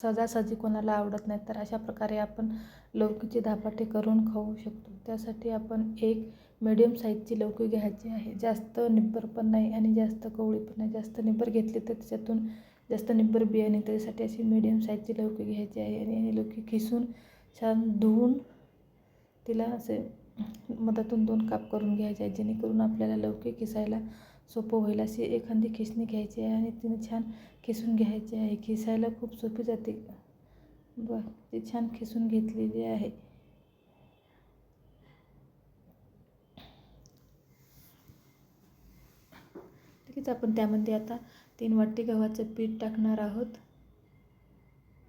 सहजासहजी कोणाला आवडत नाही तर अशा प्रकारे आपण लौकीचे धपाटे करून खाऊ शकतो. त्यासाठी आपण एक मिडियम साईजची लौकी घ्यायची आहे. जास्त निब्बर पण नाही आणि जास्त कवळी पण नाही. जास्त निब्बर घेतली तर त्याच्यातून जास्त निब्बर बिया त्याच्यासाठी अशी मिडियम साईजची लौकी घ्यायची आहे आणि लौकी खिसून छान धुवून तिला असे मधातून दोन काप करून घ्यायचे आहे जेणेकरून आपल्याला लौकी किसायला सोपं होईल अशी एखादी खिसणी घ्यायची आहे आणि तिने छान खिसून घ्यायची आहे. खिसायला खूप सोपी जाते. ब ती छान खिसून घेतलेली आहे. ठीकच आपण त्यामध्ये आता तीन वाटी गव्हाचं पीठ टाकणार आहोत.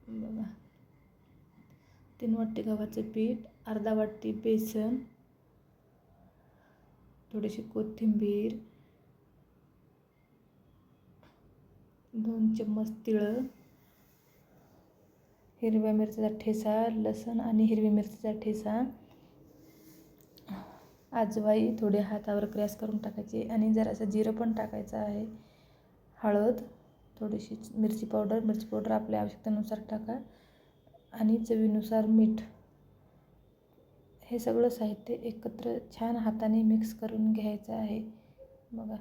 बघा. तीन वाटी गव्हाचं पीठ अर्धा वाटी बेसन थोडीशी कोथिंबीर दोन चम्मच तिळं हिरव्या मिरचीचा ठेसा लसण आणि हिरवी मिरचीचा ठेसा आजवाई थोडे हातावर क्रॅस करून टाकायची आणि जरासं जिरं पण टाकायचं आहे. हळद थोडीशी मिरची पावडर मिरची पावडर आपल्या आवश्यकतेनुसार टाका. आणि चवीनुसार मीठ. हे सगळं साहित्य एकत्र छान हाताने मिक्स करून घ्यायचं आहे. बघा.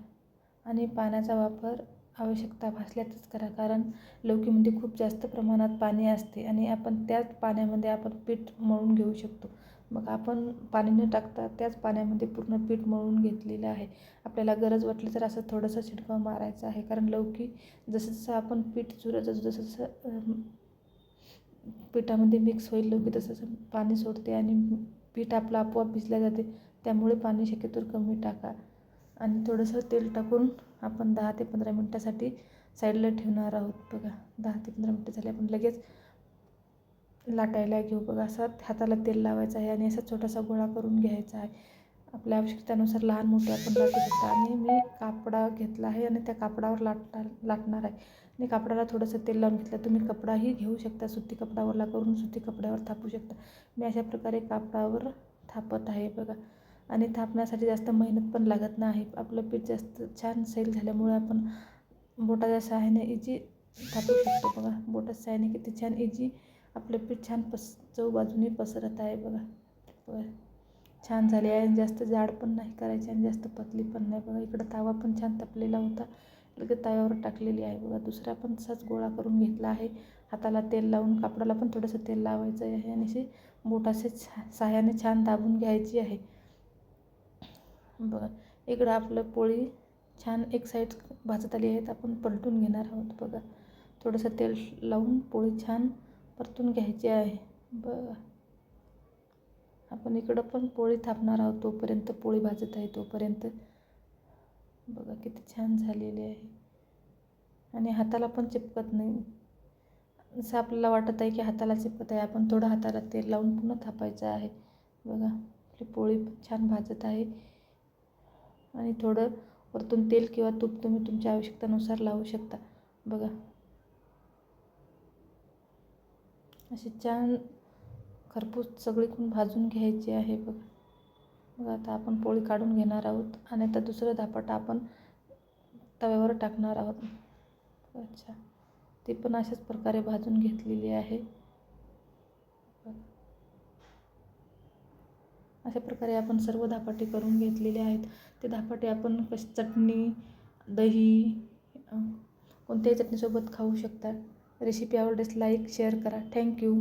आणि पाण्याचा वापर आवश्यकता भासल्यातच करा. कारण लौकीमध्ये खूप जास्त प्रमाणात पाणी असते आणि आपण त्याच पाण्यामध्ये आपण पीठ मळून घेऊ शकतो. मग आपण पाणी न टाकता त्याच पाण्यामध्ये पूर्ण पीठ मळून घेतलेलं आहे. आपल्याला गरज वाटली तर असं थोडंसं शिडकाव मारायचं आहे. कारण लौकी जसं जसं आपण पीठ चुरत जसं जसं पिठामध्ये मिक्स होईल लौकी तसं तसं पाणी सोडते आणि पीठ आपलं आपोआप भिजल्या जाते. त्यामुळे पाणी शक्यतो कमी टाका. आणि थोडंसं तेल टाकून आपण दहा ते पंधरा मिनटासाठी साईडला ठेवणार आहोत. बघा दहा ते पंधरा मिनटं झाले. आपण लगेच लाटायला घेऊ. बघा असा हाताला तेल लावायचं आहे आणि असा छोटासा गोळा करून घ्यायचा आहे. आपल्या आवश्यकतेनुसार लहान मोठे आपण लाटू शकतो. आणि मी कापडा घेतला आहे आणि त्या कापडावर लाटणार लाटणार आहे. आणि कापडाला थोडंसं तेल लावून घेतलं तुम्ही कपडाही घेऊ शकता. सुती कपडावरला करून सुती कपड्यावर थापू शकता. मी अशा प्रकारे कापडावर थापत आहे. बघा आणि थापण्यासाठी जास्त मेहनत पण लागत नाही. आपलं पीठ जास्त छान सैल झाल्यामुळे आपण बोटाच्या सहाय्याने इजी थापू शकतो. बघा बोटाच्या सहाय्याने किती छान इजी आपलं पीठ छान पस चौ बाजूने पसरत आहे बघा. बघा छान झाले आहे जास्त जाड पण नाही करायची आणि जास्त पतली पण नाही. बघा इकडं तवा पण छान तपलेला होता. लगेच तव्यावर टाकलेली आहे बघा. दुसरा पण तसाच गोळा करून घेतला आहे. हाताला तेल लावून कापडाला पण थोडंसं तेल लावायचं आहे आणि असे बोटाचे छा सहाय्याने छान दाबून घ्यायची आहे. बघा इकडं आपलं पोळी छान एक साईड भाजत आली आहेत आपण पलटून घेणार आहोत बघा. थोडंसं तेल लावून पोळी छान परतून घ्यायची आहे. बघा. आपण इकडं पण पोळी थापणार आहोत तोपर्यंत पोळी भाजत आहे तोपर्यंत. बघा किती छान झालेली आहे. आणि हाताला पण चिपकत नाही. असं आपल्याला वाटत आहे की हाताला चिपकत आहे आपण थोडं हाताला तेल लावून पुन्हा थापायचं आहे. बघा आपली पोळी छान भाजत आहे. आणि थोडं वरतून तेल किंवा तूप तुम्ही तुमच्या आवश्यकतेनुसार लावू शकता. बघा. असे छान खरपूस सगळीकडून भाजून घ्यायची आहे बघा. बघा आता आपण पोळी काढून घेणार आहोत आणि आता दुसरं धापाटा आपण तव्यावर टाकणार आहोत. अच्छा. ती पण अशाच प्रकारे भाजून घेतलेली आहे. अशा प्रकारे आपण सर्व धापाटे करून घेतलेले आहेत. ते धापाटे आपण कश चटणी दही कोणत्याही चटणीसोबत खाऊ शकता. रेसिपी आवडल्यास लाईक शेअर करा. थँक्यू